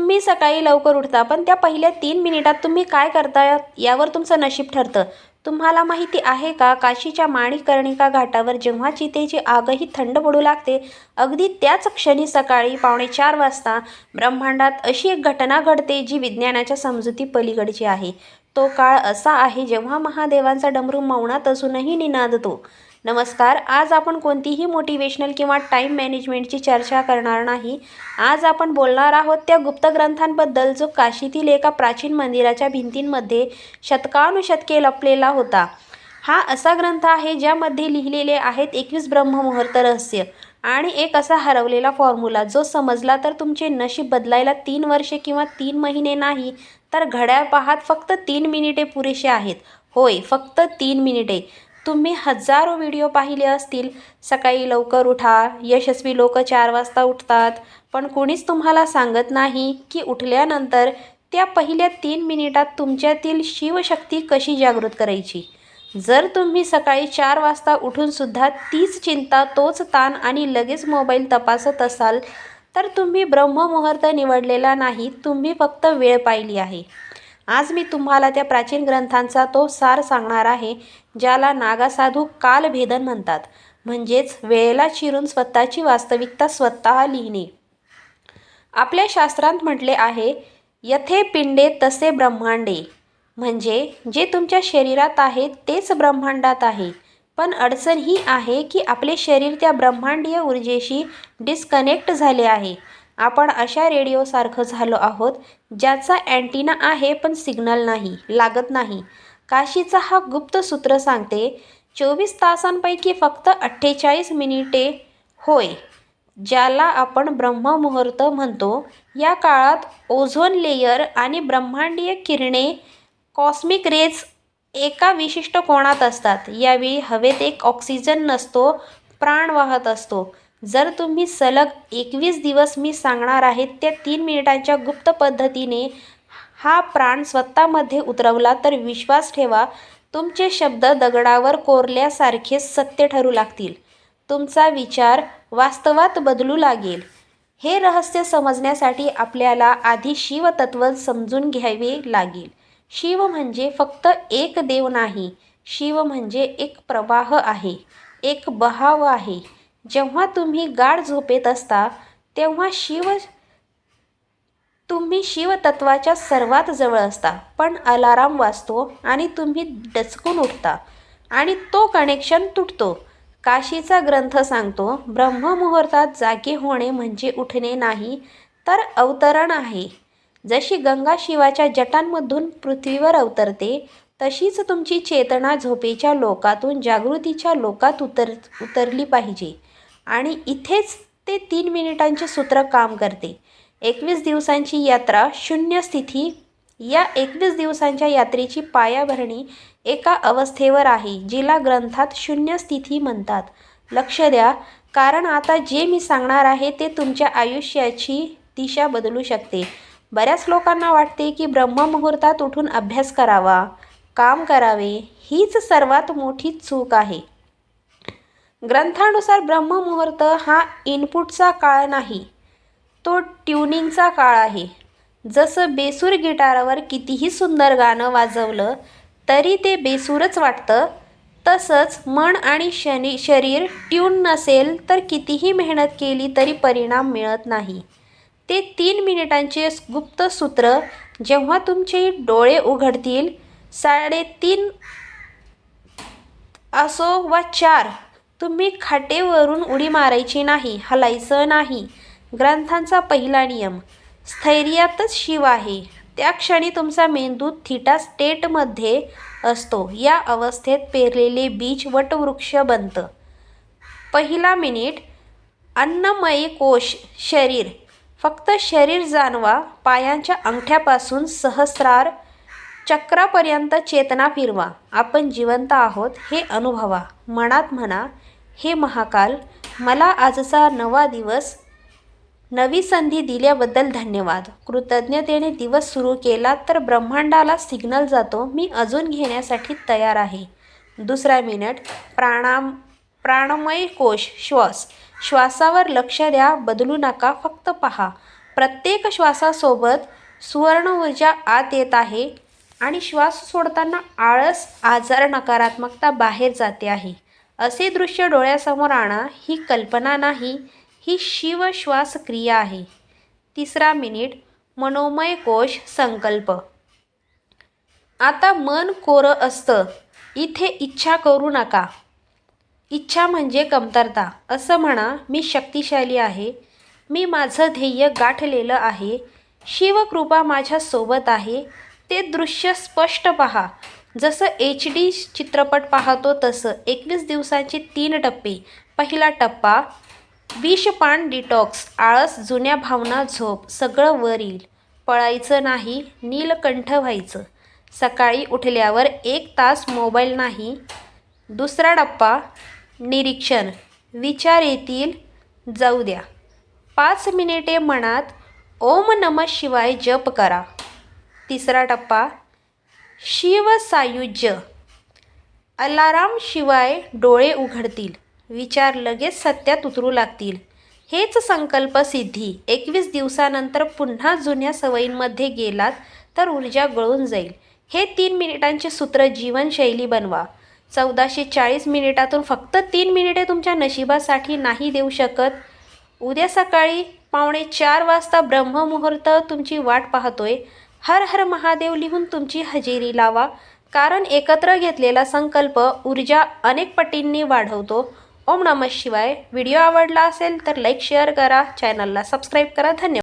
तुम्ही सकाळी लवकर उठता पण त्या पहिल्या तीन मिनिटात तुम्ही काय करता यावर तुमचं नशीब ठरतं. तुम्हाला माहिती आहे का काशीच्या माणिकर्णिका घाटावर जेव्हा चितेची आगही थंड पडू लागते अगदी त्याच क्षणी सकाळी पावणे चार वाजता ब्रह्मांडात अशी एक घटना घडते जी विज्ञानाच्या समजुती पलीकडची आहे. तो काळ असा आहे जेव्हा महादेवांचा डमरू मौनात असूनही निनादतो. नमस्कार आज आपण कोणतीही मोटिवेशनल किंवा टाईम मॅनेजमेंटची चर्चा करणार नाही. आज आपण बोलणार आहोत त्या गुप्त ग्रंथांबद्दल जो काशीतील एका प्राचीन मंदिराच्या भिंतींमध्ये शतकानुशतके लपलेला होता. हा असा ग्रंथ आहे ज्यामध्ये लिहिलेले आहेत एकवीस ब्रह्ममुहूर्त रहस्य आणि एक असा हरवलेला फॉर्म्युला जो समजला तर तुमचे नशीब बदलायला तीन वर्षे किंवा तीन महिने नाही तर घड्याळ पाहात फक्त तीन मिनिटे पुरेसे आहेत. होय फक्त तीन मिनिटे. तुम्ही हजारो व्हिडिओ पाहिले असतील. सकाळी लवकर उठा. यशस्वी लोक चार वाजता उठतात. पण कोणीच तुम्हाला सांगत नाही की उठल्यानंतर त्या पहिल्या तीन मिनिटात तुमच्यातील शिवशक्ती कशी जागृत करायची? जर तुम्ही सकाळी चार वाजता उठूनसुद्धा तीच चिंता तोच ताण आणि लगेच मोबाईल तपासत असाल तर तुम्ही ब्रह्ममुहूर्त निवडलेला नाही. तुम्ही फक्त वेळ पाहिली आहे. आज मी तुम्हाला त्या प्राचीन ग्रंथांचा तो सार सांगणार आहे ज्याला नागासाधू कालभेदन म्हणतात. म्हणजेच वेळेला चिरून स्वतःची वास्तविकता स्वतः लिहिणे. आपल्या शास्त्रांत म्हटले आहे यथे पिंडे तसे ब्रह्मांडे. म्हणजे जे तुमच्या शरीरात आहे तेच ब्रह्मांडात आहे. पण अडचण ही आहे की आपले शरीर त्या ब्रह्मांडीय ऊर्जेशी डिस्कनेक्ट झाले आहे. आपण अशा रेडिओसारखं झालो आहोत ज्याचा अँटिना आहे पण सिग्नल नाही लागत नाही. काशीचा हा गुप्त सूत्र सांगते चोवीस तासांपैकी फक्त अठ्ठेचाळीस मिनिटे होय ज्याला आपण ब्रह्ममुहूर्त म्हणतो. या काळात ओझोन लेयर आणि ब्रह्मांडीय किरणे कॉस्मिक रेज एका विशिष्ट कोणात असतात. यावेळी हवेत एक ऑक्सिजन नसतो प्राण वाहत असतो. जर तुम्ही सलग एकवीस दिवस मी सांगणार आहे त्या तीन मिनिटांच्या गुप्त पद्धतीने हा प्राण स्वतःमध्ये उतरवला तर विश्वास ठेवा तुमचे शब्द दगडावर कोरल्यासारखे सत्य ठरू लागतील. तुमचा विचार वास्तवात बदलू लागेल. हे रहस्य समजण्यासाठी आपल्याला आधी शिवतत्व समजून घ्यावे लागेल. शिव म्हणजे फक्त एक देव नाही शिव म्हणजे एक प्रवाह आहे एक बहाव आहे. जेव्हा तुम्ही गाढ झोपेत असता तेव्हा शिव तुम्ही शिवतत्वाच्या सर्वात जवळ असता. पण अलाराम वाजतो आणि तुम्ही डचकून उठता आणि तो कनेक्शन तुटतो. काशीचा ग्रंथ सांगतो ब्रह्ममुहूर्तात जागे होणे म्हणजे उठणे नाही तर अवतरण आहे. जशी गंगा शिवाच्या जटांमधून पृथ्वीवर अवतरते तशीच तुमची चेतना झोपेच्या लोकातून जागृतीच्या लोकात उतर उतरली पाहिजे. आणि इथेच ते तीन मिनिटांचे सूत्र काम करते. एकवीस दिवसांची यात्रा शून्य स्थिती. या एकवीस दिवसांच्या यात्रेची पायाभरणी एका अवस्थेवर आहे जिला ग्रंथात शून्य स्थिती म्हणतात. लक्ष द्या कारण आता जे मी सांगणार आहे ते तुमच्या आयुष्याची दिशा बदलू शकते. बऱ्याच लोकांना वाटते की ब्रह्ममुहूर्तात उठून अभ्यास करावा. काम करावे हीच सर्वात मोठी चूक आहे. ग्रंथानुसार ब्रह्ममुहूर्त हा इनपुटचा काळ नाही तो ट्युनिंगचा काळ आहे. जसं बेसूर गिटारावर कितीही सुंदर गाणं वाजवलं तरी ते बेसूरच वाटतं. तसंच मन आणि शनी शरीर ट्यून नसेल तर कितीही मेहनत केली तरी परिणाम मिळत नाही. ते तीन मिनिटांचे गुप्त सूत्र जेव्हा तुमचे डोळे उघडतील साडेतीन असो वा चार तुम्ही खाटेवरून उडी मारायची नाही हलायचं नाही. ग्रंथांचा पहिला नियम स्थैर्यातच शिव आहे. त्या क्षणी तुमचा मेंदू थिटा स्टेटमध्ये असतो. या अवस्थेत पेरलेले बीज वटवृक्ष बनतं. पहिला मिनिट अन्नमयी कोश शरीर. फक्त शरीर जाणवा पायांच्या अंगठ्यापासून सहस्रार चक्रापर्यंत चेतना फिरवा. आपण जिवंत आहोत हे अनुभवा. मनात म्हणा हे महाकाल मला आजचा नवा दिवस नवी संधी दिल्याबद्दल धन्यवाद. कृतज्ञतेने दिवस सुरू केला तर ब्रह्मांडाला सिग्नल जातो मी अजून घेण्यासाठी तयार आहे. दुसरा मिनिट प्राणाम प्राणमय कोश श्वास. श्वासावर लक्ष द्या बदलू नका फक्त पहा. प्रत्येक श्वासासोबत सुवर्ण ऊर्जा आत येत आहे आणि श्वास सोडताना आळस आजार नकारात्मकता बाहेर जाते आहे. असे दृश्य डोळ्यासमोर आणा ही कल्पना नाही ही शिवश्वास क्रिया आहे. तिसरा मिनिट मनोमय कोश संकल्प. आता मन कोरं असतं इथे इच्छा करू नका. इच्छा म्हणजे कमतरता असं म्हणा मी शक्तिशाली आहे मी माझं ध्येय गाठलेलं आहे शिवकृपा माझ्यासोबत आहे ते दृश्य स्पष्ट पहा जसं एच डी चित्रपट पाहतो तसं एकवीस दिवसांचे तीन टप्पे. पहिला टप्पा विषपान डिटॉक्स आळस जुन्या भावना झोप सगळं वर येईल पळायचं नाही नीलकंठ व्हायचं. सकाळी उठल्यावर एक तास मोबाईल नाही. दुसरा टप्पा निरीक्षण. विचार येतील जाऊ द्या. पाच मिनिटे मनात ओम नम शिवाय जप करा. तिसरा टप्पा शिवसायुज्य. अलाराम शिवाय डोळे उघडतील. विचार लगेच सत्यात उतरू लागतील. हेच संकल्प सिद्धी. एकवीस दिवसानंतर पुन्हा जुन्या सवयींमध्ये गेलात तर ऊर्जा गळून जाईल. हे तीन मिनिटांचे सूत्र जीवनशैली बनवा. चौदाशे चाळीस मिनिटातून फक्त तीन मिनिटे तुमच्या नशिबासाठी नाही देऊ शकत. उद्या सकाळी पावणे चार वाजता ब्रह्ममुहूर्त तुमची वाट पाहतोय. हर हर महादेव लिहून तुमची हजेरी लावा. कारण एकत्र घेतलेला संकल्प ऊर्जा अनेक पटींनी वाढवतो. ओम नमः शिवाय. व्हिडिओ आवडला असेल तर लाईक शेअर करा. चॅनलला सबस्क्राईब करा. धन्यवाद.